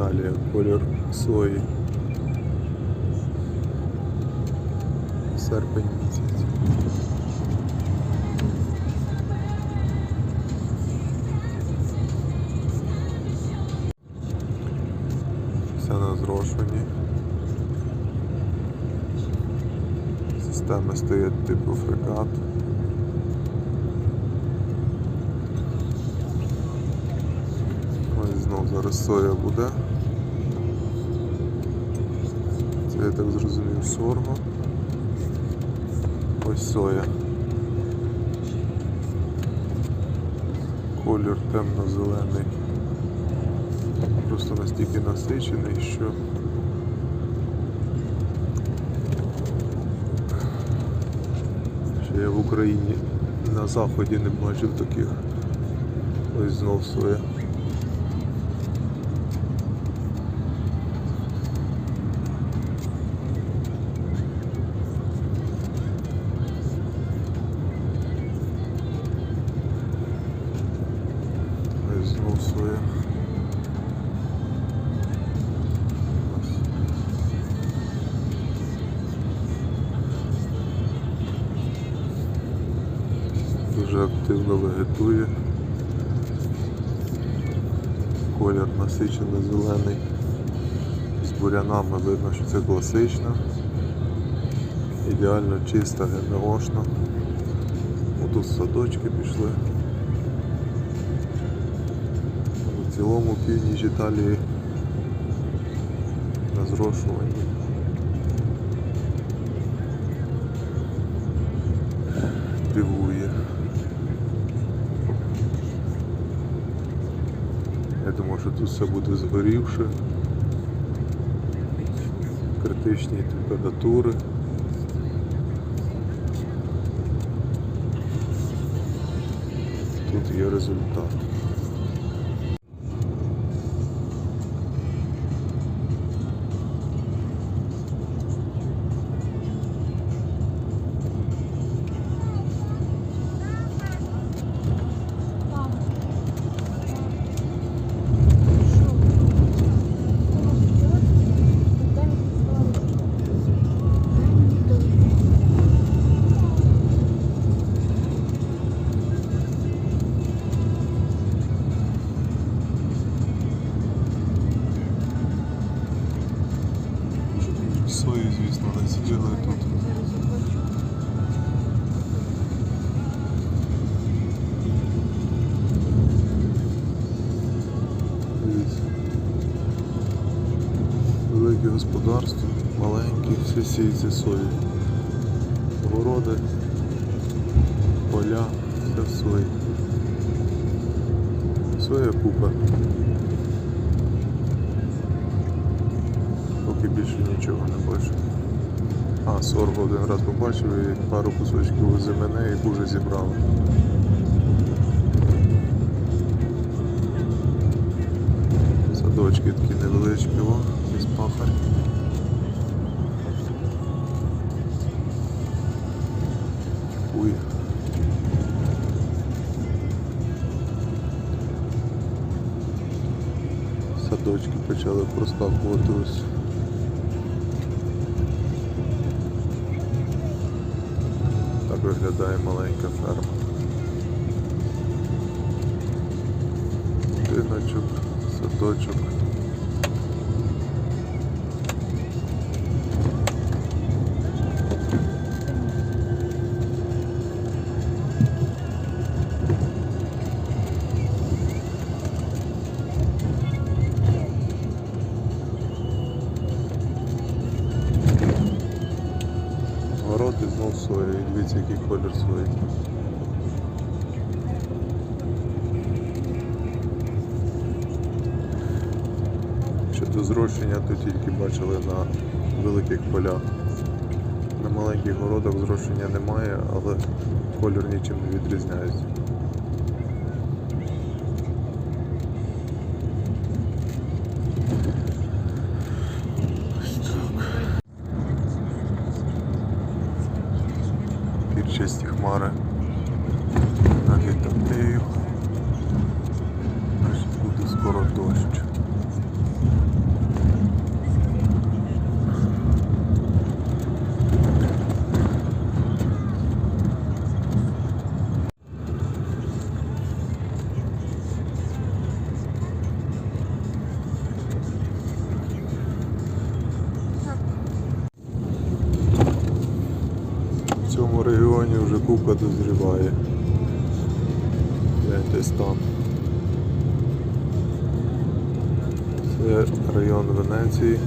Італія, колір сої. Серпень місяць. Все на зрошенні. Системи стоять типу фрегат. Ось знов зараз соя буде. Це я так зрозумів сорго. Ось соя. Колір темно-зелений. Просто настільки насичений, що ще я в Україні на заході не бачив таких. Ось знов соя. Дуже активно вегетує. Колір насичений зелений. З бурянами видно, що це класична. Ідеально чиста, ГМОшна. Тут садочки пішли. У цілому північ Італії на зрошуванні. Дивує. Я думав, що тут все буде згорівше. Критичні температури. Тут є результат. Сою, звісно, насіяли тут. Дивіться. Велике господарство, маленькі, все сіється сої. Городи, поля, все сої. Соя купа. Поки більше нічого не бачу. А, сорго один раз побачив і пару кусочків з мене і вже зібрали. Садочки такі невеличкі, о, без пахарь. Уй. Садочки почали проскакувати ось. Виглядає маленька ферма. Будиночок, садочок. Город і. Дивіться, який колір сої. Щодо зрощення, то тільки бачили на великих полях. На маленьких городах зрощення немає, але колір нічим не відрізняється. Пірчасті хмари вже купа дозріває. Гляньте стан. Це район Венеції.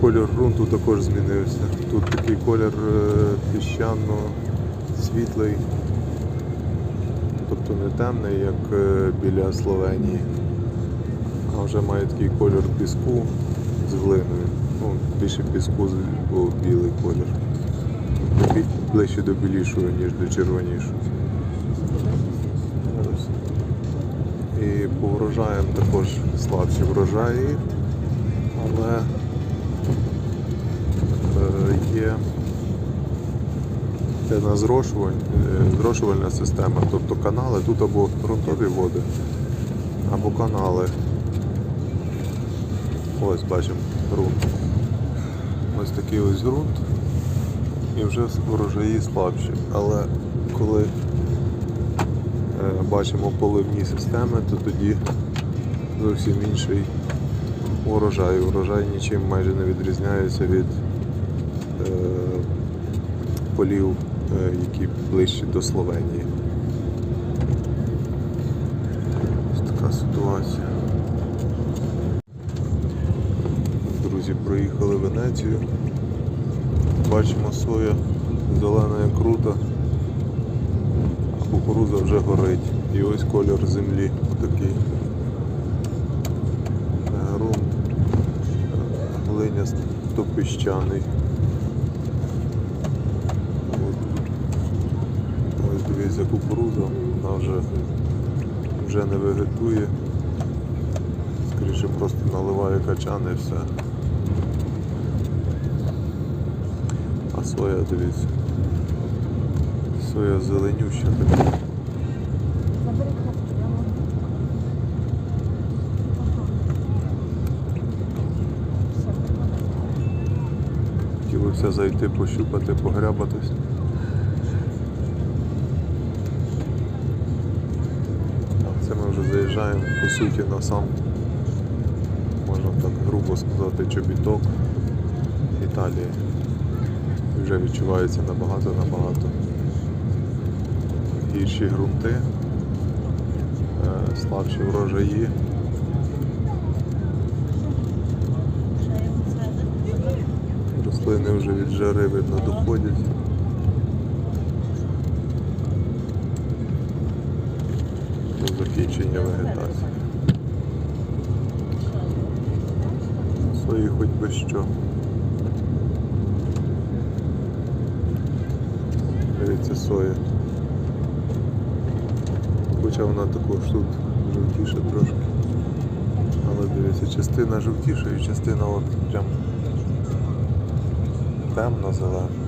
Колір ґрунту також змінився. Тут такий колір е, піщано-світлий, тобто не темний, як е, біля Словенії, а вже має такий колір піску з глиною. Ну, більше піску, бо білий колір. Ближче до білішого, ніж до червонішого. І по врожаям також слабші врожаї, але е, є е, зрошувальна система, тобто канали, тут або ґрунтові води, або канали. Ось бачимо ґрунт. Ось такий ось ґрунт. І вже врожаї слабші. Але коли е, бачимо поливні системи, то тоді зовсім інший урожай. Урожай нічим майже не відрізняється від е, полів, е, які ближче до Словенії. Ось така ситуація. Проїхали Венецію. Бачимо соя, зелена як круто, а кукуруза вже горить. І ось колір землі такий. Грунт глиняст піщаний. Ось дивіться кукуруза, вона вже, вже не вегетує. Скоріше просто наливає качан і все. А соя, дивіться. Соя зеленюща така. Хотілося зайти, пощупати, погрябатись. Це ми вже заїжджаємо по суті на сам, можна так грубо сказати, чобіток Італії. Вже відчувається набагато-набагато гірші ґрунти, е, слабші врожаї. Рослини вже від жари видно доходять. До закінчення вегетації. Сої хоч би що. Дивіться соя. Хоча вона також тут жовтіша трошки. Але дивіться, частина жовтіша і частина от прям темно зелена.